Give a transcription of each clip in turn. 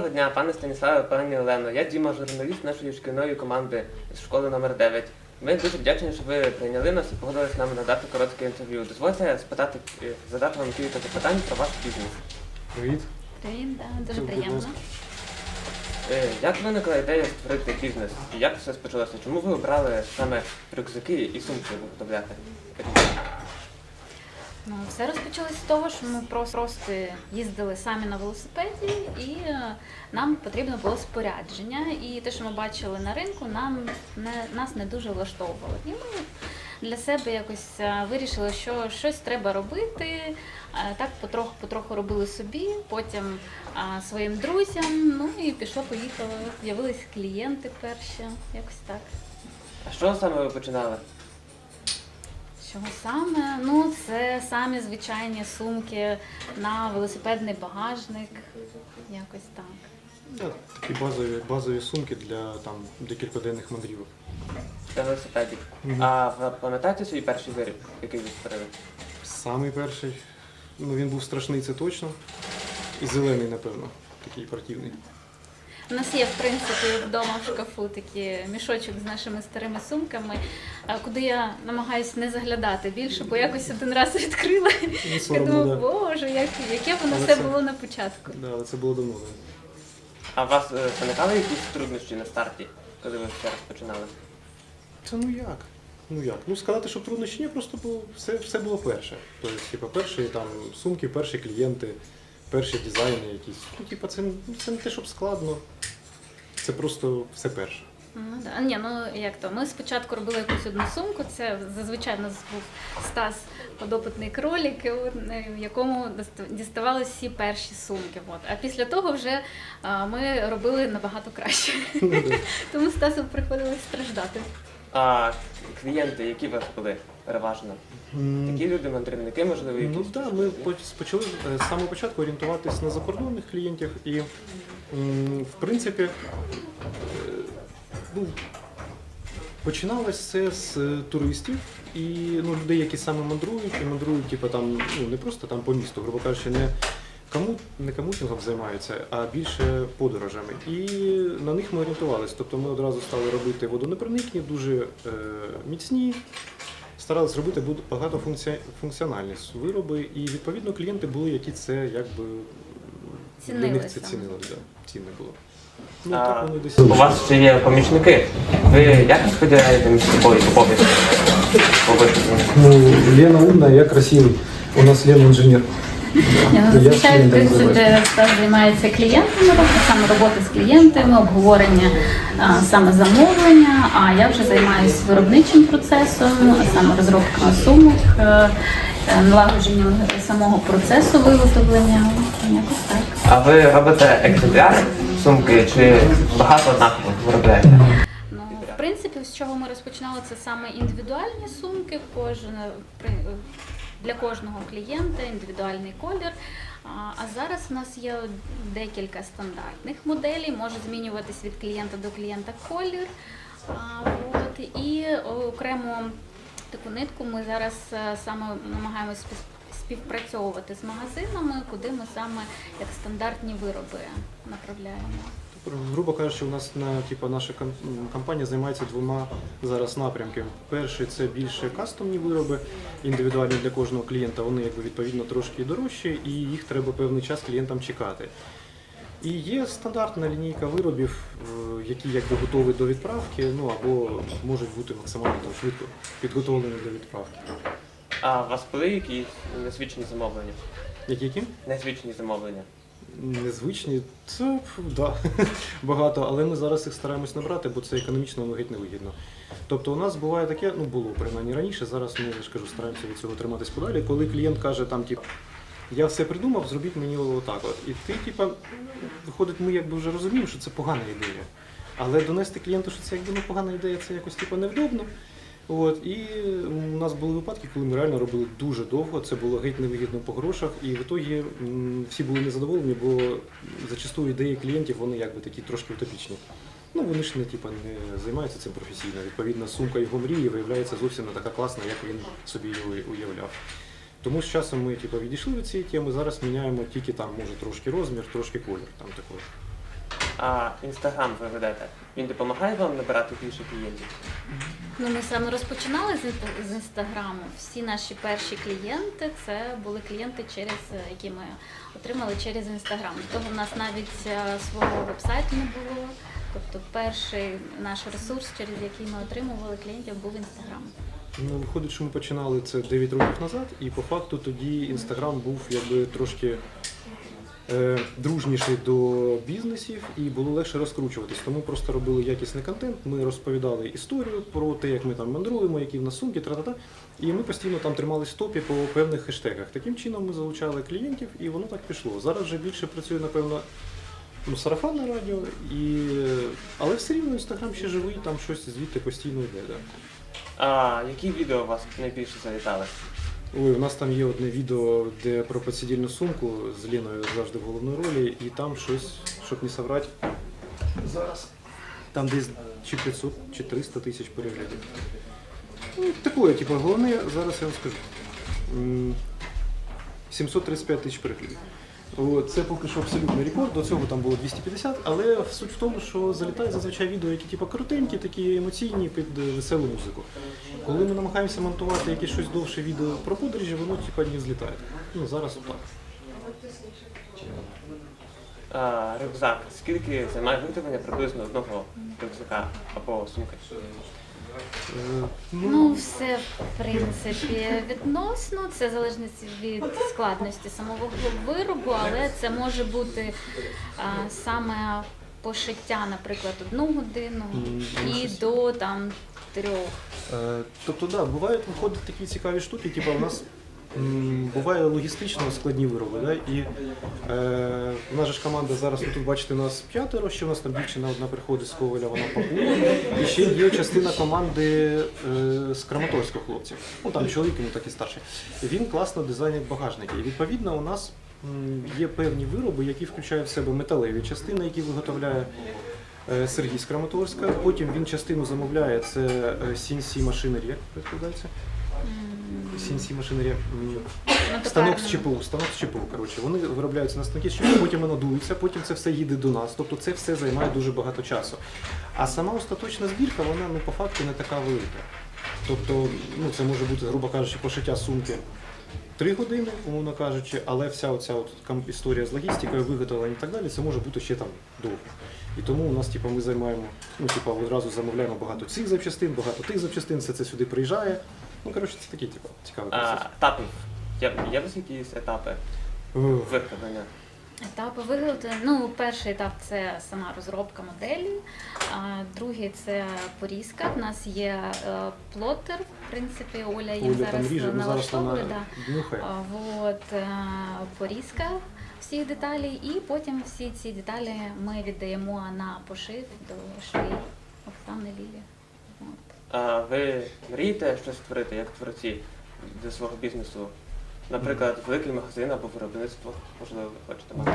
Доброго дня, пане Станіславе, пані Олено. Я Діма, журналіст нашої шкільної команди з школи номер 9. Ми дуже вдячні, що ви прийняли нас і погодились нам надати коротке інтерв'ю. Дозвольте спитати, е, задати вам кілька запитань про ваш бізнес. Привіт. Привіт, да, дуже приємно. Е, Як виникла ідея створити бізнес? Як все спочалося? Чому ви обрали саме рюкзаки і сумки виготовляти? Ну, все розпочалось з того, що ми просто, їздили самі на велосипеді, і е, нам потрібно було спорядження. І те, що ми бачили на ринку, нам не, нас не дуже влаштовувало. І ми для себе якось е, вирішили, що щось треба робити. Е, Так потроху потроху робили собі, потім своїм друзям. Ну і пішло, поїхало. З'явились клієнти перші, якось так. А що саме ви починали? Чого саме? Ну, це самі звичайні сумки на велосипедний багажник. Якось так. Да, такі базові, базові сумки для там декількоденних мандрівок. Для велосипедів. Мгм. А ви пам'ятаєте свій перший виріб, який ви створили? Самий перший, ну він був страшний, це точно. І зелений, напевно, такий спортивний. У нас є, в принципі, вдома в шкафу такий мішочок з нашими старими сумками, куди я намагаюся не заглядати більше, бо якось один раз відкрила і думаю, да. боже, як, яке воно Але все це- було на початку. Да, але це було давно. Да. А вас е, виникали якісь труднощі на старті, коли ви все розпочинали? Це ну як? Ну як? Ну сказати, що труднощі ні, просто було все, все було перше. Тобто, типу, перші там сумки, перші клієнти, перші дизайни якісь. Ну, типу, це, це не те, щоб складно. Це просто все перше. Ну, да. Ні, ну як то? Ми спочатку робили якусь одну сумку. Це зазвичай у нас був Стас подопитний от, е, в якому діставали всі перші сумки. От. А після того вже а, ми робили набагато краще. Ну. Тому Стасу приходилось страждати. А клієнти, які у вас були переважно? Такі люди, мандрівники, можливо, якісь? Ну так, ми поч- почали е, з самого початку орієнтуватись на закордонних клієнтів і, в принципі, е, ну, починалось все з туристів і ну, людей, які саме мандрують, і мандрують, типу, там, ну, не просто там по місту, грубо кажучи, не кому не камутінгом займаються, а більше подорожами. І на них ми орієнтувалися. Тобто ми одразу стали робити водонепроникні, дуже е, міцні, старалися зробити буд- багатофункціональні вироби, і відповідно клієнти були, які це якби для них це цінили, да, цінне було. Ну А, У вас ще є помічники. Ви як розподіляєте між собою обов'язки? Ну, Лена умная, я красивый. У нас Лена инженер. Зазвичай, в принципі, Стас займається клієнтами, робить саме роботи з клієнтами, обговорення а, саме замовлення. А я вже займаюся виробничим процесом, а саме розробками сумок, е, е, налагодженням самого процесу виготовлення. Якось так. А ви робите екземпляри сумки чи багато однаково виробляєте? Ну, в принципі, з чого ми розпочинали, це саме індивідуальні сумки, кожен для кожного клієнта, індивідуальний колір. А зараз у нас є декілька стандартних моделей, може змінюватись від клієнта до клієнта колір. От, і окремо таку нитку ми зараз е, саме намагаємося співпрацьовувати з магазинами, куди ми саме як стандартні вироби направляємо. Грубо кажучи, у нас на типу, наша ком- компанія займається двома зараз напрямками. Перший це більше кастомні вироби, індивідуальні для кожного клієнта. Вони якби відповідно трошки дорожчі, і їх треба певний час клієнтам чекати. І є стандартна лінійка виробів, е, які якби готові до відправки, ну або можуть бути максимально швидко підготовлені до відправки. А у вас були якісь незвичні замовлення? Які які? Незвичні замовлення. Незвичні, це пф, да, багато, але ми зараз їх стараємось набрати, бо це економічно ну, геть невигідно. Тобто у нас буває таке, ну було принаймні раніше, зараз ми я ж кажу, стараємося від цього триматись подалі, коли клієнт каже, там, тип, я все придумав, зробіть мені отак. От. І ти, типа, виходить, ми якби вже розуміємо, що це погана ідея. Але донести клієнту, що це якби ну, погана ідея, це якось типу, невдобно. От, і у нас були випадки, коли ми реально робили дуже довго, це було геть невигідно по грошах, і в ітогі всі були незадоволені, бо зачасту ідеї клієнтів вони якби такі трошки утопічні. Ну вони ж не типу, не займаються цим професійно. Відповідно, сумка його мрії виявляється зовсім не така класна, як він собі її уявляв. Тому з часом ми типу, відійшли від цієї теми, зараз міняємо тільки там, може, трошки розмір, трошки колір там такого. А інстаграм ви ведете. Він допомагає вам набирати більше клієнтів? Ну, ми саме розпочинали з з інстаграму. Всі наші перші клієнти це були клієнти, через е, які ми отримали через інстаграм. До того в нас навіть е, свого вебсайту не було. Тобто перший наш ресурс, через який ми отримували клієнтів, був інстаграм. Ну, виходить, що ми починали це 9 років назад, і по факту тоді інстаграм був якби трошки е, дружніший до бізнесів і було легше розкручуватись. Тому просто робили якісний контент. Ми розповідали історію про те, як ми там мандруємо, які в нас сумки, тра-та-та. І ми постійно там тримались в топі по певних хештегах. Таким чином ми залучали клієнтів, і воно так пішло. Зараз вже більше працює, напевно. Ну, сарафанне радіо, і... але все рівно інстаграм ще живий, там щось звідти постійно йде. Да. А які відео вас найбільше завітали? Ой, у нас там є одне відео, де про поцідільну сумку з Ліною завжди в головної ролі, і там щось, щоб не соврати, зараз. Там десь чи 500, чи 300 тисяч переглядів. Ну, такое, типу, головне, зараз я вам скажу. 735 тисяч переглядів. Це поки що абсолютний рекорд, до цього там було 250, але суть в тому, що залітають зазвичай відео, які типу, коротенькі, такі емоційні під веселу музику. Коли ми намагаємося монтувати якесь щось довше відео про подорожі, воно типу, не злітає. Ну, зараз отак. А, рюкзак. Скільки займає виготовлення приблизно одного рюкзака або сумки? Ну, все в принципі відносно. Це залежить від складності самого виробу, але це може бути а, саме пошиття, наприклад, одну годину і до там трьох. Е, Тобто, да, бувають виходять такі цікаві штуки, типу у нас буває логістично складні вироби. Да? І е, у нас же ж команда зараз, тут бачите, нас п'ятеро, ще у нас там дівчина одна приходить з Коваля, вона пакує. І ще є частина команди е, з Краматорського хлопців. Ну там чоловік, ну так і старший. Він класно дизайнить багажники. І відповідно у нас є певні вироби, які включають в себе металеві частини, які виготовляє е, Сергій з Краматорська. Потім він частину замовляє, це е, CNC машинерія, як перекладається. CNC машинерія. м, Ну, Станок з ЧПУ, станок з ЧПУ. Коротше, вони виробляються на станки з ЧПУ, потім воно дується, потім це все їде до нас. Тобто це все займає дуже багато часу. А сама остаточна збірка, вона ну, по факту не така велика. Тобто, ну це може бути, грубо кажучи, пошиття сумки. Три години, умовно кажучи, але вся оця от історія з логістикою, виготовленням і так далі, це може бути ще там довго. І тому у нас, типу, ми займаємо, ну, типу, одразу замовляємо багато цих запчастин, багато тих запчастин, все це сюди приїжджає. Ну, коротше, це такий, типу, цікавий процес. А, етапів. Є, є у якісь етапи Ух. виготовлення? Етапи виготовлення. Ну, перший етап це сама розробка моделі, а другий це порізка. У нас є е, плотер, в принципі, Оля їм Оля зараз ріже, ну зараз налаштовує. вона Да. днюхає. А, Вот, е, порізка всіх деталей, і потім всі ці деталі ми віддаємо на пошив до швей Оксани Лілі. От. А ви мрієте щось створити як творці для свого бізнесу? Наприклад, великий магазин або виробництво, можливо, ви хочете мати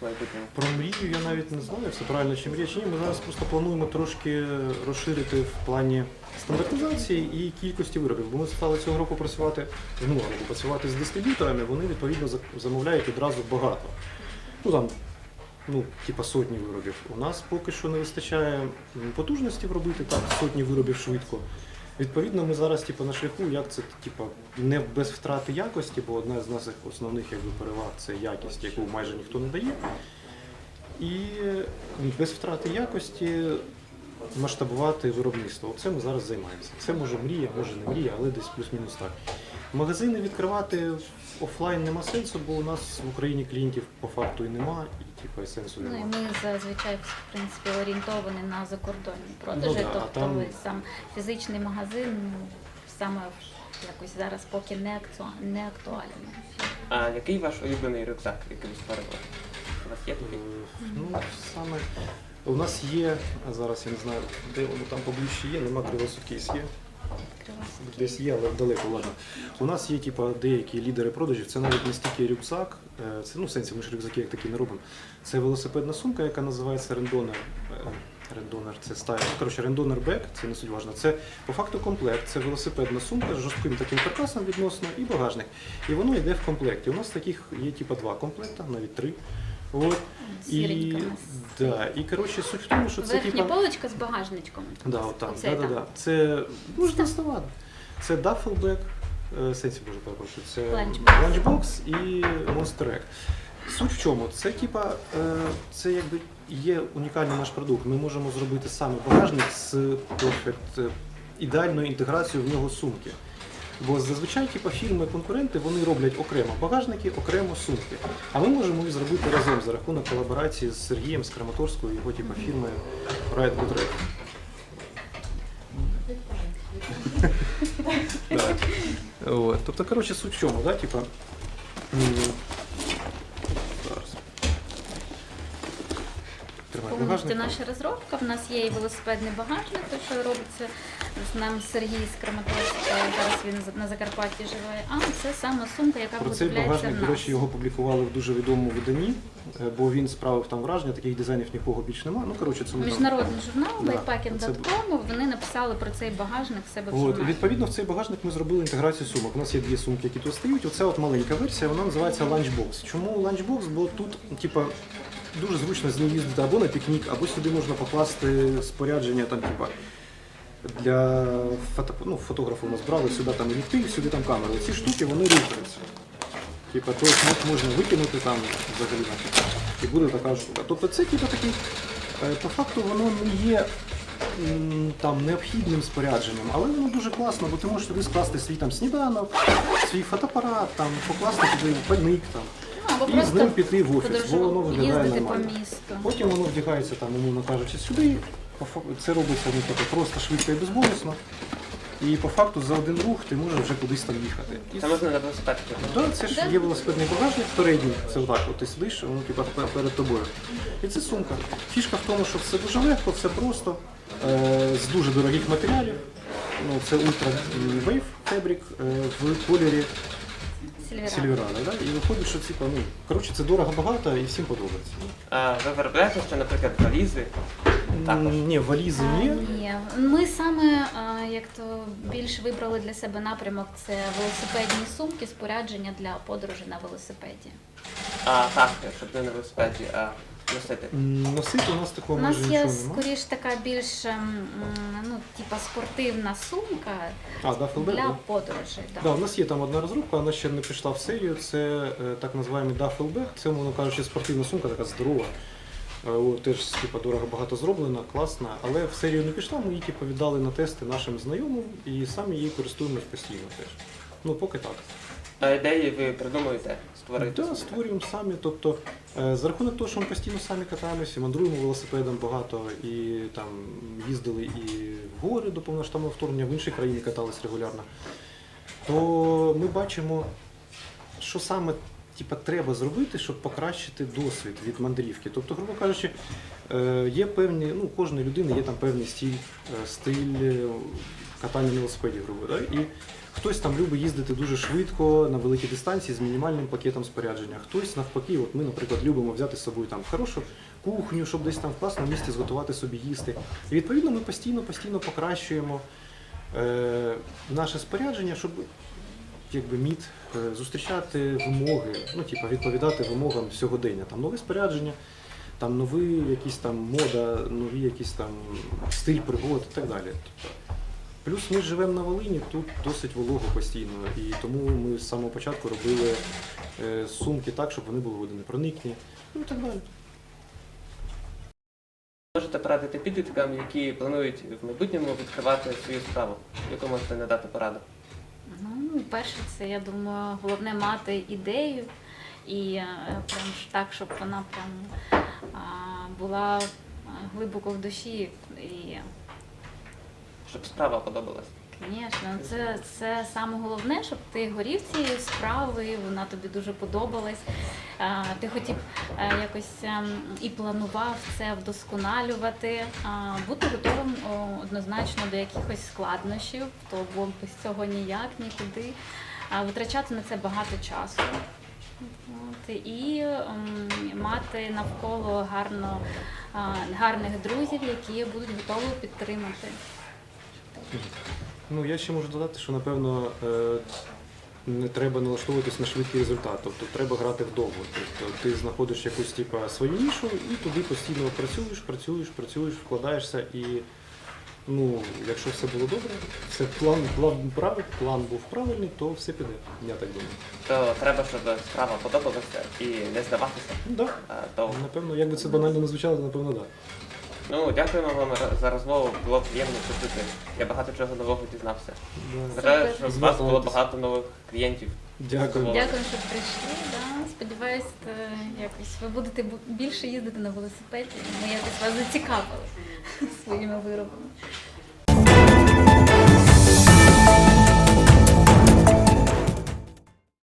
в майбутньому. Про мрію я навіть не знаю, все правильно чи мрія чи ні. Ми зараз просто плануємо трошки розширити в плані стандартизації і кількості виробів. Бо ми стали цього року працювати з минулого року працювати з дистриб'юторами, вони відповідно за- замовляють одразу багато. Ну там, ну, типа сотні виробів. У нас поки що не вистачає потужності робити так, сотні виробів швидко. Відповідно, ми зараз типу, на шляху, як це типу, не без втрати якості, бо одна з наших основних якби, переваг це якість, яку майже ніхто не дає. І без втрати якості масштабувати виробництво. Оце ми зараз займаємося. Це може мрія, може не мрія, але десь плюс-мінус так. Магазини відкривати офлайн нема сенсу, бо у нас в Україні клієнтів по факту і нема, і типу, сенсу Ну і немає. ми зазвичай в принципі орієнтовані на закордонні продажі, Ну да, а тобто там- сам фізичний магазин ну, саме якось зараз поки не, актуа- не актуальний. А який ваш улюблений рюкзак, який ви створили? У вас є такий? Е, Ну, саме у нас є, а зараз я не знаю, де воно там поближче є, нема кривосудкейс є. Десь є, але далеко, ладно. У нас є типу, деякі лідери продажів, це навіть не стільки рюкзак, е, це ну, в сенсі, ми ж рюкзаки як такі не робимо. Це велосипедна сумка, яка називається рендонер. Рендонер це стайл. Ну, коротше, рендонер бек, це не суть важливо. Це по факту комплект. Це велосипедна сумка з жорстким таким каркасом відносно і багажник. І воно йде в комплекті. У нас таких є типу два комплекти, навіть три. От. І, да, і коротше, суть в тому, що це Верхня типа. полочка з багажничком. Да, отак, Оцей да, да, там. да. Це можна доставати. Це дафелбек, е, сенсі боже перепрошую, це Ланчбокс. ланчбокс і Egg. Суть в чому? Це типа, е, це якби є унікальний наш продукт. Ми можемо зробити саме багажник з перфект, е, ідеальною інтеграцією в нього сумки. Бо зазвичай типа, фірми-конкуренти вони роблять окремо багажники, окремо сумки. А ми можемо їх зробити разом за рахунок колаборації з Сергієм з Краматорською, його типа, фірмою Ride Good. Да. От. Тобто, коротше, суть в чому, да? Типа, багажник. наша розробка. В нас є і велосипедний багажник, те, що робиться з нами Сергій з Краматорська. Зараз він на Закарпатті живе. А це саме сумка, яка Про цей виготовляється в багажник, до нас. речі, його публікували в дуже відомому виданні, е, бо він справив там враження, таких дизайнів нікого більш немає. Ну, коротше, це там- Міжнародний журнал Да, bikepacking.com, вони написали про цей багажник в себе в От, журналі. відповідно в цей багажник ми зробили інтеграцію сумок. У нас є дві сумки, які тут стоять. Оце от маленька версія, вона називається Lunchbox. Чому Lunchbox? Бо тут, типа, дуже зручно з нею їздити або на пікнік, або сюди можна покласти спорядження там, типа. Для фото, ну, фотографа у нас брали сюди там об'єктив, сюди там камеру. Ці штуки вони рухаються. Типа, то есть можна викинути там взагалі і буде така штука. Тобто це типа такий, е, по факту воно не є там необхідним спорядженням, але воно дуже класно, бо ти можеш туди скласти свій там сніданок, свій фотоапарат, там, покласти туди пальник там, Ну, або і з ним піти в офіс, бо воно виглядає їздити по. Потім воно вдягається там, умовно кажучи, сюди. Це робиться ну, тобто, просто швидко і безболісно. І по факту за один рух ти можеш вже кудись там їхати. І Це можна на велосипед. Да, це ж є велосипедний багажник передній, це отак, от ти сидиш, воно типа перед тобою. І це сумка. Фішка в тому, що все дуже легко, все просто, е, з дуже дорогих матеріалів. Ну, це Ultra Wave Fabric е, в кольорі Сільвера. Сільверана. Да? І виходить, що типа, ну, коротше, це дорого багато і всім подобається. А ви виробляєте ще, наприклад, валізи? Також. Ні, валізи А, ні. Ні, ми саме а, як то більш вибрали для себе напрямок це велосипедні сумки, спорядження для подорожі на велосипеді. А так, щоб не на велосипеді, а носити. М, Носити у нас такого У нас майже є нічого немає. скоріш така більш ем, м, ну, типа спортивна сумка А, да, Фелбек, для да? подорожей. Да. Да, у нас є там одна розробка, вона ще не пішла в серію. Це е, так називаємо Duffelbag. Це, мовно кажучи, спортивна сумка, така здорова. Теж типу, дорого багато зроблена, класна, але в серію не пішла, ми її типу, віддали на тести нашим знайомим і самі її користуємось постійно теж. Ну, поки так. А ідеї ви придумуєте створити? Так, створюємо самі. Тобто, е, за рахунок того, що ми постійно самі катаємося, мандруємо велосипедом багато і там їздили і в гори до повноштабного вторгнення, в інші країни катались регулярно, то ми бачимо, що саме типа, треба зробити, щоб покращити досвід від мандрівки. Тобто, грубо кажучи, е, є певні, ну, кожної людини є там певний стиль, е, стиль е, катання на велосипеді, грубо. Да? І хтось там любить їздити дуже швидко на великі дистанції з мінімальним пакетом спорядження. Хтось навпаки, от ми, наприклад, любимо взяти з собою там хорошу кухню, щоб десь там в класному місці зготувати собі їсти. І відповідно ми постійно, постійно покращуємо е, наше спорядження, щоб якби міт е, зустрічати вимоги, ну типа відповідати вимогам сьогодення. Там нове спорядження, там новий якийсь там мода, нові якісь там стиль пригод і так далі. Плюс ми живемо на Волині, тут досить волого постійно, і тому ми з самого початку робили е, сумки так, щоб вони були водонепроникні, ну і так далі. Можете порадити підліткам, які планують в майбутньому відкривати свою справу, яку можете надати пораду? Ну, перше, це я думаю, головне мати ідею і е, прям так, щоб вона прям була глибоко в душі. І, Щоб справа подобалась. Звісно, це, це саме головне, щоб ти горів цією справою, вона тобі дуже подобалась. Ти хотів е, якось ем, і планував це вдосконалювати, бути готовим однозначно до якихось складнощів, то бо без цього ніяк нікуди. Витрачати на це багато часу. От, і мати навколо гарно, гарних друзів, які будуть готові підтримати. Ну, я ще можу додати, що напевно е, не треба налаштовуватись на швидкий результат. Тобто треба грати вдовго. Тобто ти знаходиш якусь типа свою нішу і туди постійно працюєш, працюєш, працюєш, вкладаєшся і. Ну, якщо все було добре, все план, план, прав, план був правильний, то все піде, я так думаю. То треба, щоб справа подобалася і не здаватися. Ну так. То Напевно, як би це банально не звучало, то напевно так. Ну дякуємо вам за розмову. Було приємно почути. Я багато чого нового дізнався. Вважаю, Бажаю, з щоб у вас було багато нових клієнтів. Дякую. Дякую, що прийшли. Да. Сподіваюсь, то якось ви будете більше їздити на велосипеді. Ми якось вас зацікавили своїми виробами.